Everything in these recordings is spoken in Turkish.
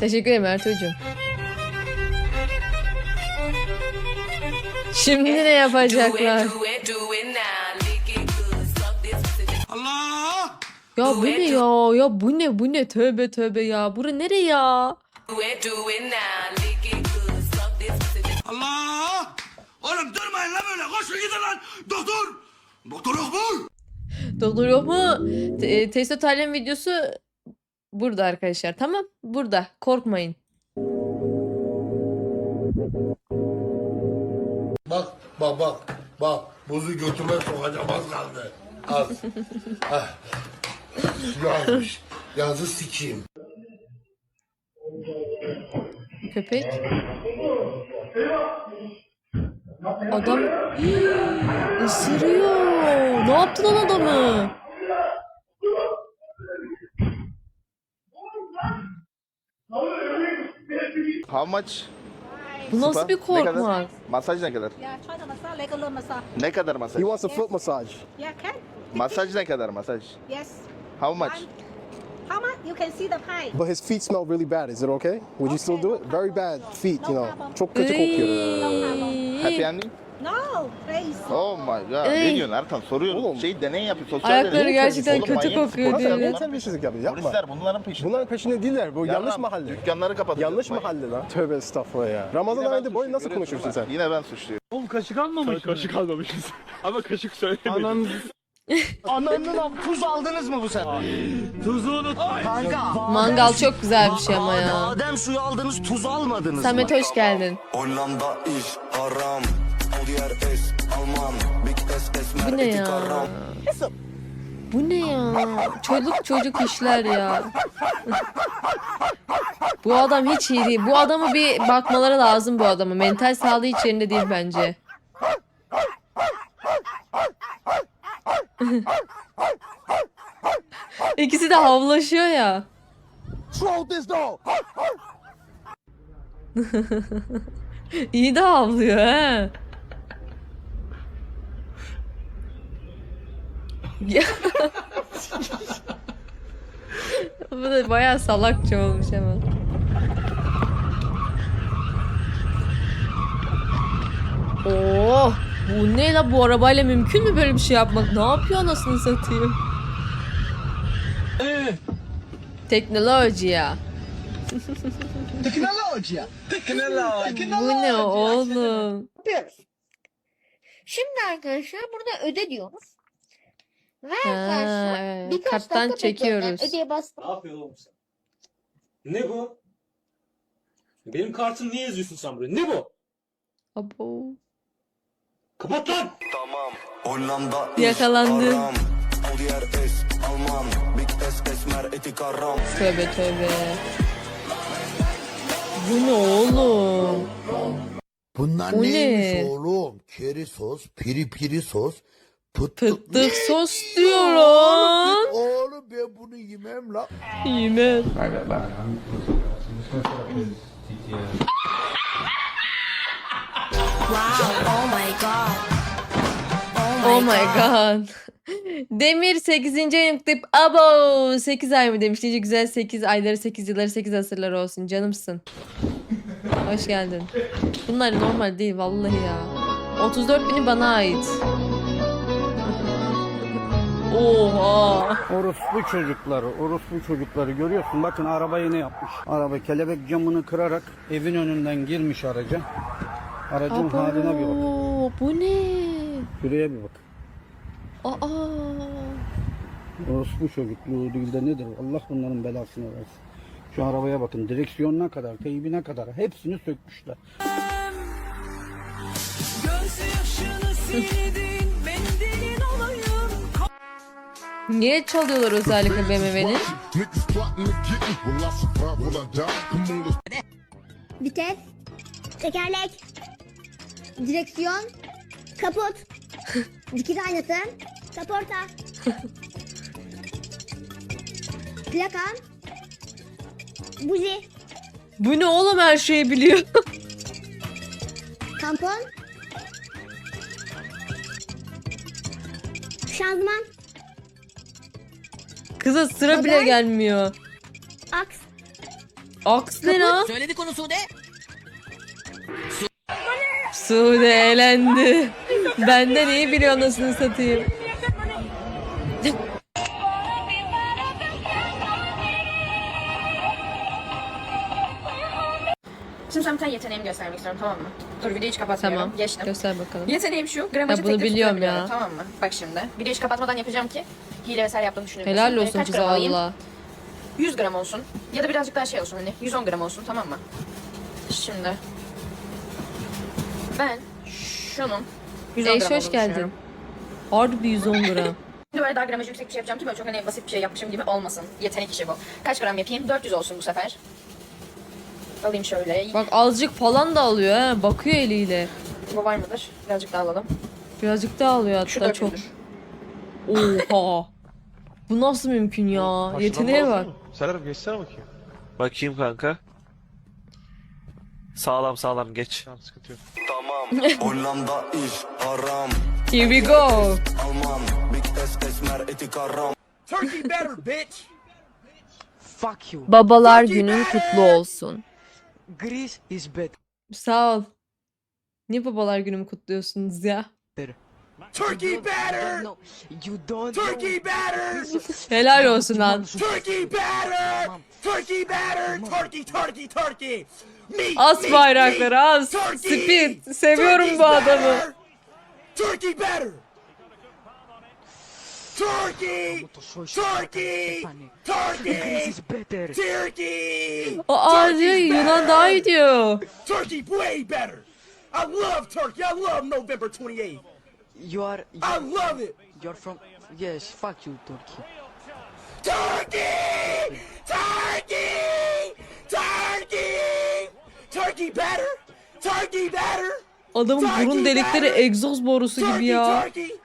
Teşekkür ederim Ertuğ'cum. Şimdi ne yapacaklar? Allah! Ya bu ne ya? Ya bu ne bu ne? Tövbe tövbe ya. Bura nere ya? Allah! Oğlum durmayın lan böyle. Koşun gidin lan. Doktor! Doktor yok mu? Doktor yok mu? Te- Testo Taylan videosu burada arkadaşlar. Tamam. Burada. Korkmayın. Bak bak bak bak buzu götüme sokacağım az kaldı. Az. ah. Yazmış. Yazı sikeyim. Köpek. Adam ısırıyor. Ne yaptı lan adamı? How much? Bu nasıl Spa? bir Ne kadar? Masaj ne kadar? Yeah, try the massage, like a little massage. Ne kadar masaj? He wants a foot massage. Yeah, can? Masaj ne kadar masaj? Yes. How much? How much? You can see the pie. But his feet smell really bad. Is it okay? Would you still do it? Very bad feet, you know. Çok kötü kokuyor. Happy ending? No, please. Oh my god. Ey. Ne diyorsun Erkan? Soruyorum. Oğlum. Şey deney yapıyor. Sosyal Ayakları deney. gerçekten Oğlum, kötü manyak kokuyor polisler diyor. Niye bunlar- terbiyesizlik yapıyor? Yapma. Polisler bunların peşinde. Bunların peşinde değiller. Bu yanlış Yarram, mahalle. Dükkanları kapatıyor. Yanlış mahalle lan. Tövbe estağfurullah ya. Ramazan Yine ben ayında boy nasıl suçluyum, görüyorsun sen? Yine ben suçluyum. Oğlum kaşık almamış. kaşık almamışız. Ama kaşık söylemedim. Ananı Ananın tuz aldınız mı bu sefer? tuzu unut. Kanka. Mangal çok güzel bir şey ama ya. Badem suyu aldınız tuz almadınız Samet mı? hoş geldin. Hollanda iş haram. Bu ne ya? Bu ne ya? Çocuk çocuk işler ya. Bu adam hiç iyi değil. Bu adamı bir bakmaları lazım bu adamı. Mental sağlığı hiç yerinde değil bence. İkisi de havlaşıyor ya. İyi de havlıyor he. Bu da bayağı salakça olmuş ama. Oh, bu ne la bu arabayla mümkün mü böyle bir şey yapmak? Ne yapıyor anasını satayım? Teknoloji ya. Bu ne oğlum? yapıyoruz. Şimdi arkadaşlar burada öde diyoruz. Ve Ha, arkadaşlar birkaç karttan dakika çekiyoruz. Ödeye bastım. Ne yapıyorsun oğlum sen? Ne bu? Benim kartım niye yazıyorsun sen buraya? Ne bu? Abo. Kapat lan! Tamam. Hollanda Yakalandı. haram. Diğer es Alman. Big S esmer etik haram. Tövbe tövbe. Bu ne oğlum? Bunlar Bu neymiş ne? oğlum? Keri sos, piri piri sos, pıttık. Pıttık sos diyor lan. Oğlum ben bunu yemem la. Yemez. Oh my god. Demir 8. ayını kutlayıp abo 8 ay mı demiş. Nice güzel 8 ayları 8 yılları 8 asırlar olsun. Canımsın. Hoş geldin. Bunlar normal değil vallahi ya. 34 bini bana ait. Oha. Orospu çocukları, orospu çocukları görüyorsun. Bakın arabayı ne yapmış? Araba kelebek camını kırarak evin önünden girmiş araca. Aracın haline bir bak. Abo, bu ne? Şuraya bir bak. Aa. Orospu çocukluğu değil de nedir? Allah bunların belasını versin. Şu arabaya bakın. Direksiyonuna kadar, teybine kadar hepsini sökmüşler. Niye çalıyorlar özellikle BMW'nin? Vites, tekerlek, direksiyon, kaput, dikiz aynası, kaporta, plaka, buji, Bu ne oğlum her şeyi biliyor. tampon, şanzıman, Kıza sıra bile Model. gelmiyor. aks, Aks ne lan? Söyledi konu Sude. Sude eğlendi. Benden iyi biliyor anasını satayım. Şimdi sana bir tane yeteneğimi göstermek istiyorum tamam mı? Dur videoyu hiç kapatmıyorum. Tamam. Geçtim. Göster bakalım. Yeteneğim şu. Gramajı Ya bunu biliyorum ya. Tamam mı? Bak şimdi. Videoyu hiç kapatmadan yapacağım ki hile vesaire yaptığını düşünüyorum. Helal olsun kıza valla. 100 gram olsun. Ya da birazcık daha şey olsun hani 110 gram olsun tamam mı? Şimdi. Ben şunun 110 Eyş gram hoş olduğunu geldin. düşünüyorum. Harbi 110 gram. Şimdi böyle daha gramajı yüksek bir şey yapacağım ki böyle çok hani basit bir şey yapmışım gibi olmasın. Yetenek işi bu. Kaç gram yapayım? 400 olsun bu sefer. Alayım şöyle. Bak azıcık falan da alıyor ha. Bakıyor eliyle. Bu var mıdır? Birazcık daha alalım. Birazcık daha alıyor Şu hatta çok. 400'dür. Oha. Bu nasıl mümkün ya? Yeteneğe bak. Serap geçsene bakayım. Bakayım kanka. Sağlam sağlam geç. Tamam sıkıntı yok. Tamam Hollanda iş haram Here we go. Alman Big esmer eti karam Fuck you. Babalar günün kutlu olsun. Greece is better. Sağ ol. Niye babalar günümü kutluyorsunuz ya? Turkey batter. No, you don't. Turkey batter. Helal olsun lan. Turkey batter. Turkey batter. Turkey turkey turkey. As bayrakları az. Speed. Seviyorum bu adamı. Turkey batter. Turkey. Turkey. Turkey. Greece is better. Turkey. Aa diyor Yunan daha iyi diyor. Turkey way better. I love Turkey. I love November 28th. You are. I love it. You're from. Yes, fuck you, Turkey. Turkey! Turkey! Turkey! Turkey better! Turkey better! Adamın burun delikleri egzoz borusu gibi ya. Turkey!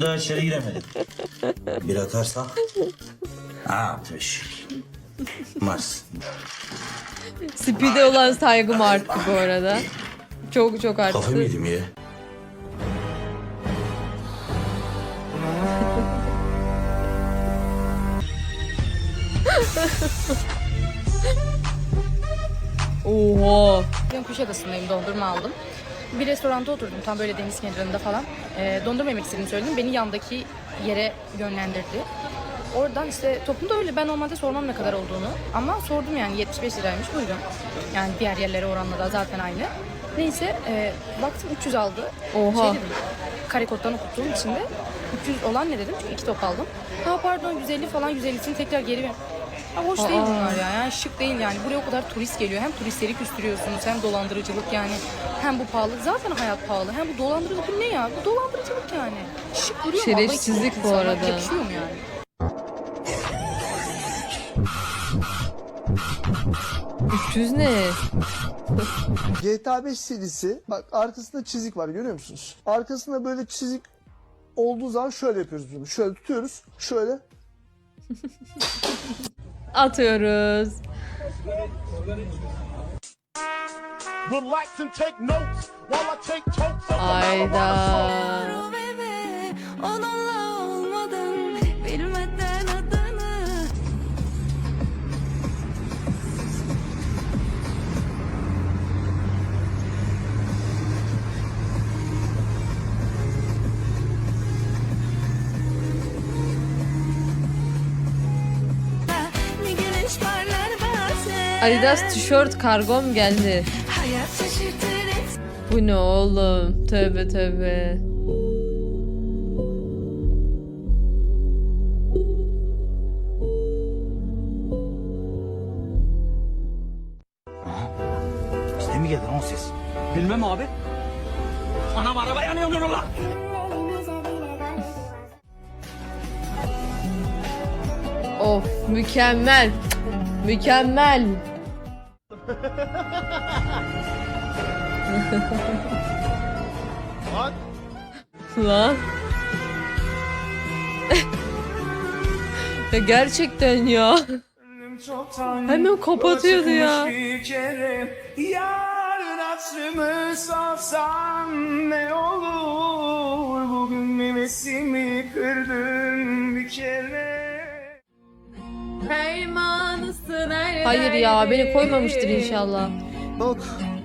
Daha içeri giremedim Bir atarsak Ne yapmış Mars Speed'e olan saygım arttı bu arada. Çok çok arttı. Kafayı yedim ya Oha. Ben Kuşadası'ndayım dondurma aldım. Bir restoranda oturdum tam böyle deniz kenarında falan. Ee, dondurma yemek istediğimi söyledim. Beni yandaki yere yönlendirdi. Oradan işte toplumda öyle ben normalde sormam ne kadar olduğunu. Ama sordum yani 75 liraymış buyurun. Yani diğer yerlere oranla da zaten aynı. Neyse e, baktım 300 aldı. Oha. Şey dedim, kare koddan okuttuğum için de 300 olan ne dedim çünkü iki top aldım. Ha pardon 150 falan 150'sini tekrar geri ver. Ha, hoş değil Aa. bunlar ya. Yani şık değil yani. Buraya o kadar turist geliyor. Hem turistleri küstürüyorsunuz hem dolandırıcılık yani. Hem bu pahalı. Zaten hayat pahalı. Hem bu dolandırıcılık. Bu ne ya? Bu dolandırıcılık yani. Şık duruyor mu? Şerefsizlik bu arada. Yakışıyor mu yani? Düz ne? GTA 5 serisi bak arkasında çizik var görüyor musunuz? Arkasında böyle çizik olduğu zaman şöyle yapıyoruz bunu. Şöyle tutuyoruz. Şöyle. Atıyoruz. Relax Adidas tişört kargom geldi. Bu ne oğlum? Tövbe tövbe. Bizde mi geldi lan ses? Bilmem abi. Anam araba yanıyor lan. Of mükemmel. Mükemmel. Lan. Lan. ya gerçekten ya. Hemen kapatıyordu ya. Yarın sorsan ne olur Bugün memesimi kırdın bir kere Hayır ya beni koymamıştır inşallah. Yok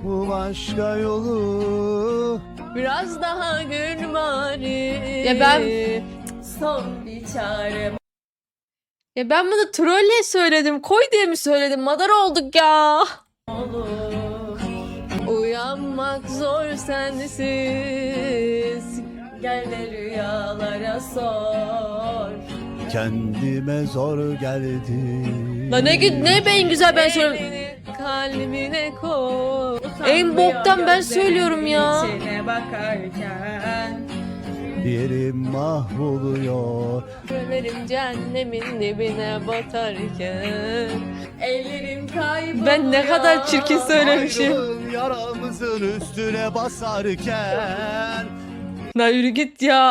bu başka yolu Biraz daha gün bari. Ya ben son bir çare. Ya ben bunu trolle söyledim. Koy diye mi söyledim? Madar olduk ya. Uyanmak zor sensiz. Gel de rüyalara sor. Kendime zor geldi Lan ne, gü- ne ben güzel ben söylüyorum. Kalbine koy. En boktan ben söylüyorum ya. Yerim mahvoluyor Ömerim cehennemin dibine batarken Ellerim kayboluyor Ben ne kadar çirkin söylemişim. Ayrılığın yaramızın üstüne basarken Lan yürü git ya.